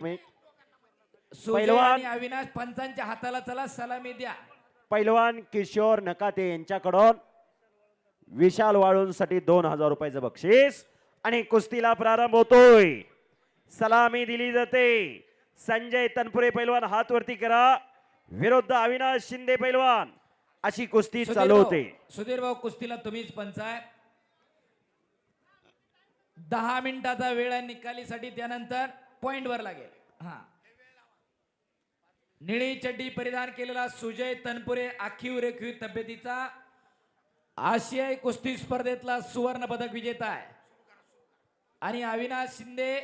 मी- सुजय पैलवान- आणि अविनाश पंचांच्या हाताला चला सलामी द्या. पैलवान किशोर नकाते यांच्याकडून विशाल वाळूंसाठी दोन हजार रुपयाचं बक्षीस आणि कुस्तीला प्रारंभ होतोय. सलामी दिली जाते. संजय तनपुरे पैलवान हात वरती करा. विरुद्ध अविनाश शिंदे पैलवान अशी कुस्ती सुधीर चालू भाऊ- होते. सुधीर भाऊ कुस्तीला तुम्हीच पंच आहे. दहा मिनिटाचा वेळ आहे निकालीसाठी त्यानंतर पॉइंटवर लागेल. हा. निळी चड्डी परिधान केलेला सुजय तनपुरे आखीव रेखीव तब्येतीचा आशियाई कुस्ती स्पर्धेतला सुवर्ण पदक विजेता आहे. आणि अविनाश शिंदे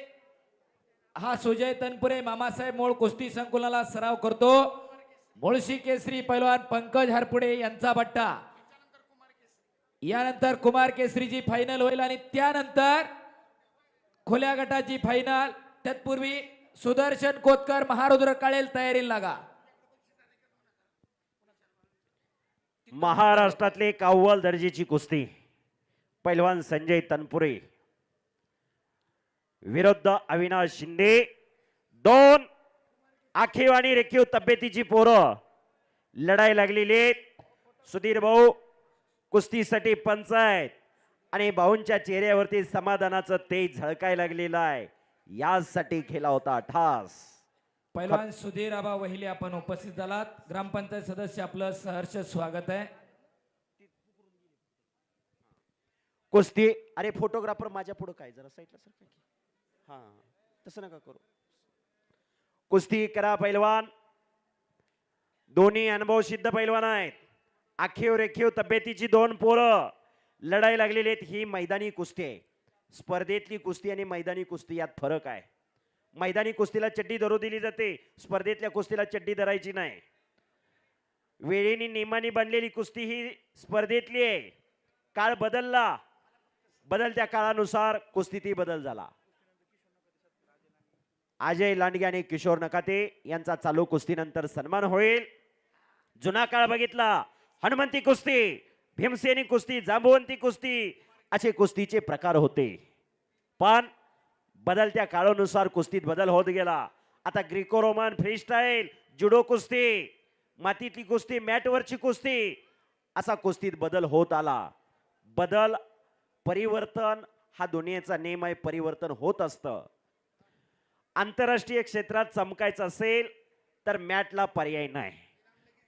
हा सुजय तनपुरे मामासाहेब मोळ कुस्ती संकुलाला सराव करतो. मुळशी केसरी पैलवान पंकज हरपुडे यांचा बट्टा यानंतर कुमार केसरीची फायनल होईल आणि त्यानंतर खुल्या गटाची फायनल तत्पूर्वी सुदर्शन कोतकर महारुद्र काळेल तयारी लागा. महाराष्ट्रातले काव्वल दर्जेची कुस्ती. पैलवान संजय तनपुरे. विरुद्ध अविनाश शिंदे. दोन आखीव आणि रेखीव तब्येतीची पोरं लढाई लागलेली सुधीर भाऊ कुस्तीसाठी पंच आहेत. आणि भाऊंच्या चेहऱ्यावरती समाधानाचं तेज झळकाय लागलेलं आहे. यासाठी खेळला होता ठास. पैलवान सुधीर आबा वहिले आपण उपस्थित झालात. ग्रामपंचायत सदस्य आपलं सहर्ष स्वागत आहे. कुस्ती अरे फोटोग्राफर माझ्या पुढे काय? जरा साईडला सर हा तसं नका करू. कुस्ती करा पैलवान दोन्ही अनुभव सिद्ध पैलवान आहेत. आखीव रेखीव तब्येतीची दोन पोरं लढाई लागलेली आहेत. ही मैदानी कुस्ती आहे. स्पर्धेतली कुस्ती आणि मैदानी कुस्ती यात फरक आहे. मैदानी कुस्तीला चड्डी धरू दिली जाते स्पर्धेतल्या कुस्तीला चड्डी धरायची नाही. वेळेने नियमाने बनलेली कुस्ती ही स्पर्धेतली आहे. काळ बदलला. बदलत्या काळानुसार कुस्तीतही बदल झाला. अजय लांडगे आणि किशोर नकाते यांचा चालू कुस्तीनंतर सन्मान होईल. जुना काळ बघितला. हनुमंती कुस्ती भीमसेनी कुस्ती जांबुवंती कुस्ती असे कुस्तीचे प्रकार होते. पण बदलत्या काळानुसार कुस्तीत बदल होत गेला. आता ग्रीको रोमन फ्रीस्टाईल जुडो कुस्ती मातीतली कुस्ती मॅटवरची कुस्ती असा कुस्तीत बदल होत आला. बदल परिवर्तन हा दुनियेचा नेम आहे परिवर्तन होत असतं. आंतरराष्ट्रीय क्षेत्रात चमकायचं असेल तर मॅटला पर्याय नाही.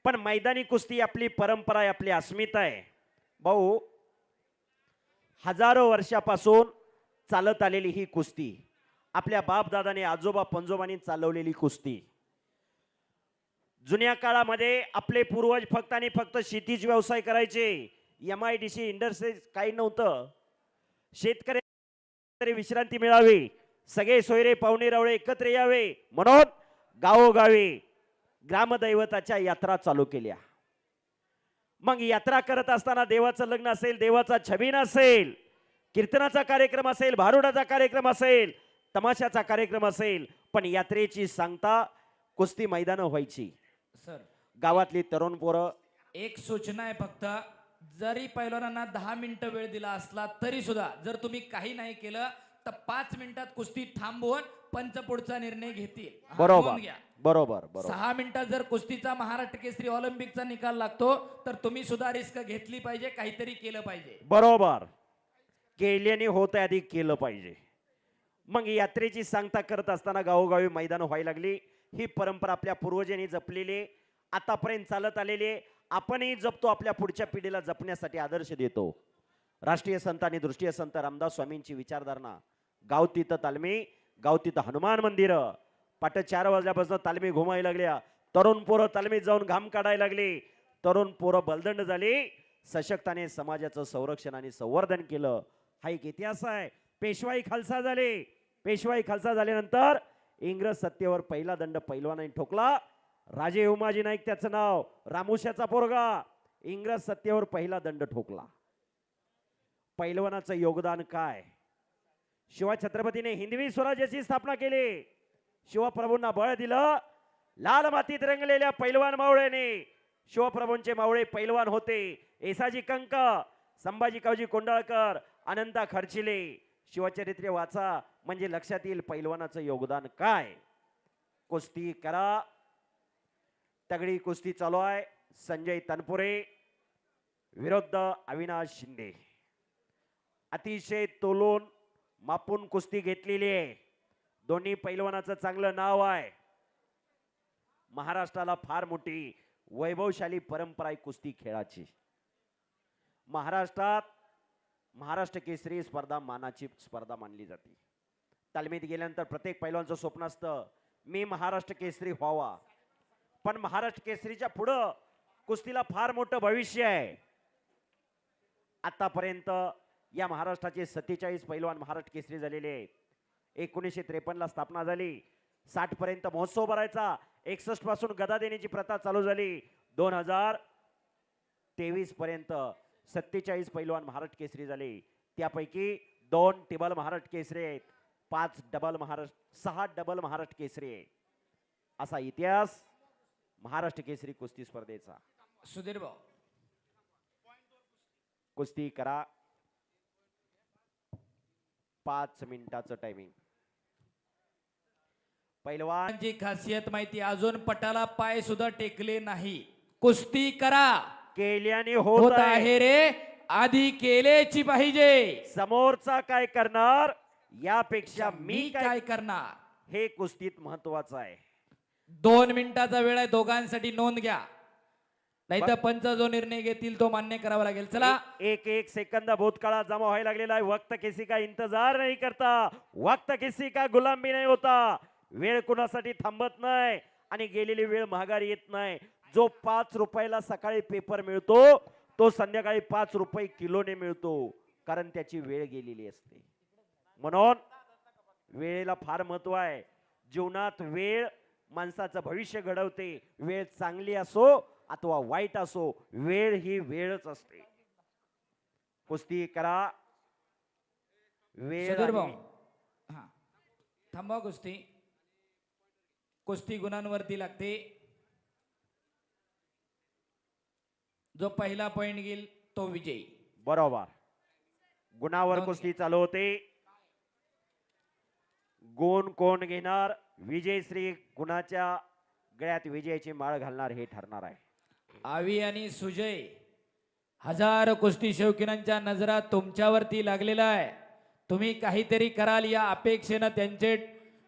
पण मैदानी कुस्ती आपली परंपरा आहे आपली अस्मिता आहे भाऊ हजारो वर्षापासून चालत आलेली ही कुस्ती. आपल्या बापदादाने आजोबा पंजोबांनी चालवलेली कुस्ती. जुन्या काळामध्ये आपले पूर्वज फक्त आणि फक्त शेतीच व्यवसाय करायचे. M I D C industries काही नव्हतं. शेतकरी विश्रांती मिळावी. सगळे सोयरे पाहुणे रावळे एकत्र यावे. म्हणून गावोगावी ग्रामदैवताच्या यात्रा चालू केल्या. मग यात्रा करत असताना देवाचं लग्न असेल देवाचा छबीन असेल कीर्तनाचा कार्यक्रम असेल भारुडाचा कार्यक्रम असेल तमाशाचा कार्यक्रम असेल पण यात्रेची सांगता कुस्ती मैदानं व्हायची. सर. गावातली तरुण पोरं एक सूचना आहे फक्त जरी पैलवानांना दहा मिनिटं वेळ दिला असला तरी सुद्धा जर तुम्ही काही नाही केलं तर पाच मिनिटात कुस्ती थांबवून पंच पुढचा निर्णय घेतील. हा, बरोबर. नोंद घ्या. बरोबर बरोबर. सहा मिनिटात जर कुस्तीचा महाराष्ट्र केसरी ऑलिम्पिकचा निकाल लागतो तर तुम्ही सुद्धा रिस्क घेतली पाहिजे काहीतरी केलं पाहिजे. बरोबर. केल्याने होत आहे आधी केलं पाहिजे. मग यात्रेची सांगता करत असताना गावोगावी मैदान व्हायला लागली. ही परंपरा आपल्या पूर्वजांनी जपलेली आतापर्यंत चालत आलेली आपणही जपतो आपल्या पुढच्या पिढीला जपण्यासाठी आदर्श देतो. राष्ट्रीय संत आणि दृष्टीय संत रामदास स्वामींची विचारधारणा गाव तिथं तालमी गाव तिथं हनुमान मंदिर पाट चार वाजल्यापासून तालमी घुमायला लागल्या तरुण पोरं तालमीत जाऊन घाम काढायला लागली. तरुण पोरं बलदंड झाली. सशक्ताने समाजाचं संरक्षण आणि संवर्धन केलं. हा एक इतिहास आहे. पेशवाई खालसा झाले. पेशवाई खालसा झाल्यानंतर इंग्रज सत्तेवर पहिला दंड पैलवानाने ठोकला. राजे उमाजी नाईक त्याचं नाव रामुशाचा पोरगा इंग्रज सत्तेवर पहिला दंड ठोकला. पैलवानाचं योगदान काय? शिवाय छत्रपतीने हिंदवी स्वराज्याची स्थापना केली. शिवप्रभूंना बळ दिलं. लाल मातीत रंगलेल्या पैलवान मावळ्याने शिवप्रभूंचे मावळे पैलवान होते. एसाजी कंक संभाजी कावजी कोंडाळकर अनंता खर्चिले शिवचरित्रे वाचा म्हणजे लक्षात येईल पैलवानाचं योगदान काय? कुस्ती करा. तगडी कुस्ती चालू आहे. संजय तनपुरे विरुद्ध अविनाश शिंदे. अतिशय तोलून मापून कुस्ती घेतलेली आहे. दोन्ही पैलवानाचं चांगलं नाव आहे. महाराष्ट्राला फार मोठी वैभवशाली परंपरा आहे कुस्ती खेळाची. महाराष्ट्रात महाराष्ट्र केसरी स्पर्धा मानाची स्पर्धा मानली जाते. तालमीत गेल्यानंतर प्रत्येक पैलवानचं स्वप्न असतं मी महाराष्ट्र केसरी व्हावा. पण महाराष्ट्र केसरीच्या पुढं कुस्तीला फार मोठं भविष्य आहे. आतापर्यंत या महाराष्ट्राचे सत्तेचाळीस पैलवान महाराष्ट्र केसरी झालेले आहेत. एकोणीसशे त्रेपन्नला स्थापना झाली. साठ पर्यंत महोत्सव भरायचा. एकसष्टपासून गदा देण्याची प्रथा चालू झाली. दोन हजार तेवीस पर्यंत सत्तेचाळीस पैलवान महाराष्ट्र केसरी झाले. त्यापैकी दोन टेबल महाराष्ट्र केसरी आहेत. पाच डबल महाराष्ट्र सहा डबल महाराष्ट्र केसरी आहेत. असा इतिहास महाराष्ट्र केसरी कुस्ती स्पर्धेचा. सुधीर भाऊ. कुस्ती करा. पाच मिनिटाचं टायमिंग पैलवान. ची खासियत माहिती अजून पटाला पाय सुद्धा टेकले नाही. कुस्ती करा. केल्याने होत आहे. रे. आधी केलेची पाहिजे. समोरचा काय करणार? यापेक्षा मी काय करणार? हे कुस्तीत महत्वाचं आहे. दोन मिनिटाचा वेळ आहे दोघांसाठी नोंद घ्या. नाही तर पंच जो निर्णय घेतील तो मान्य करावा लागेल. चला. एक एक सेकंद भूतकाळात जमा व्हायला लागलेला आहे. वक्त किसी का इंतजार नाही करता. वक्त किसी का गुलामी नाही होता. वेळ कुणासाठी थांबत नाही आणि गेलेली वेळ महागारी येत नाही. जो पाच रुपयाला सकाळी पेपर मिळतो तो संध्याकाळी पाच रुपये किलोने मिळतो कारण त्याची वेळ गेलेली असते. म्हणून वेळेला फार महत्त्व आहे. जीवनात वेळ माणसाचं भविष्य घडवते. वेळ चांगली असो अथवा वाईट असो वेळ ही वेळच असते. कुस्ती करा. वेळ. हा. थांबा कुस्ती. कुस्ती गुणांवरती लागते. जो पहिला पॉइंट घेईल तो विजयी. बरोबर. गुणावर कुस्ती चालू होते. गुण कोण घेणार? विजयश्री गुणाच्या गळ्यात विजयाची माळ घालणार हे ठरणार आहे. आवी आणि सुजय हजार कुस्ती शौकीनांच्या नजरा तुमच्यावरती लागलेला आहे. तुम्ही काहीतरी कराल या अपेक्षेनं त्यांचे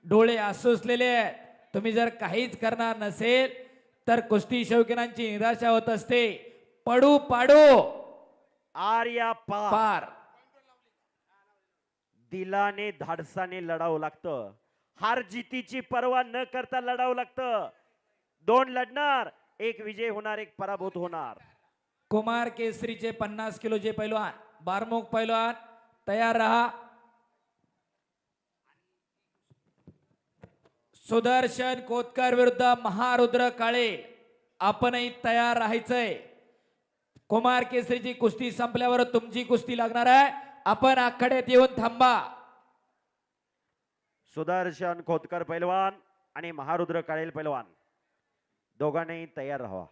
डोळे आसुसलेले आहेत. तुम्ही जर काहीच करणार नसेल तर कुस्ती शौकीनांची निराशा होत असते. पडू पाडू. आर्या पार. दिलाने धाडसाने लढावं लागतं. हार जितीची पर्वा न करता लढावं लागतं. दोन लढणार एक विजय होणार एक पराभूत होणार. कुमार केसरीचे पन्नास किलोचे पैलवान बारमुख पैलवान तयार रहा. सुदर्शन कोतकर विरुद्ध महारुद्र काळे आपणही तयार राहायचंय. कुमार केसरीची कुस्ती संपल्यावर तुमची कुस्ती लागणार आहे. आपण आखाड्यात येऊन थांबा. सुदर्शन खोतकर पैलवान आणि महारुद्र काळेल पैलवान. दोघांनाही तयार राहा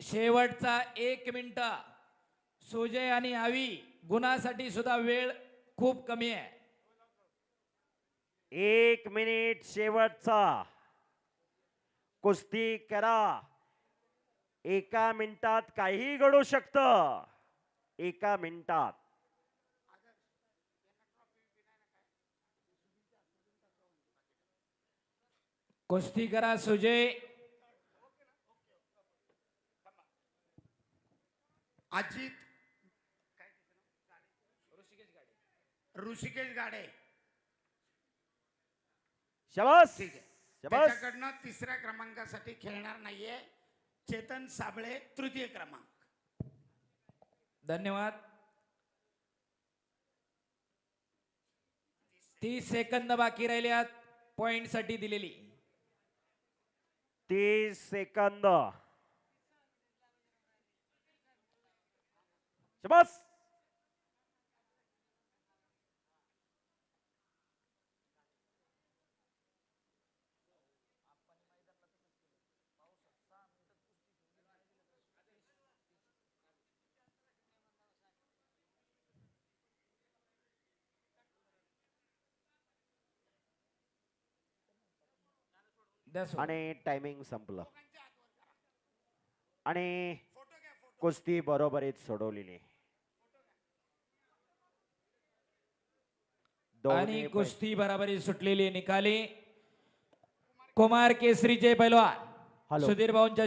शेवटचा एक मिनिट. सुजय आणि आवी गुणासाठी सुद्धा वेळ खूप कमी आहे. एक मिनिट शेवटचा. कुस्ती करा. एका मिनिटात काही घडू शकतं. एका मिनिटात. कुस्ती करा सुजय. अजित. ऋषिकेश गाडे. शबास! ठीक आहे. शबास! त्याच्याकडनं तिसऱ्या क्रमांकासाठी खेळणार नाहीये चेतन साबळे तृतीय क्रमांक. धन्यवाद. तीस सेकंद बाकी राहिल्यात. पॉइंटसाठी दिलेली. तीस सेकंद. शबास! आणि टायमिंग संपलं. आणि कुस्ती बरोबरीत सोडवलेली. आणि कुस्ती बराबरी सुटलेली निकाली. कुमार केसरीचे पैलवान. सुधीर भाऊंच्या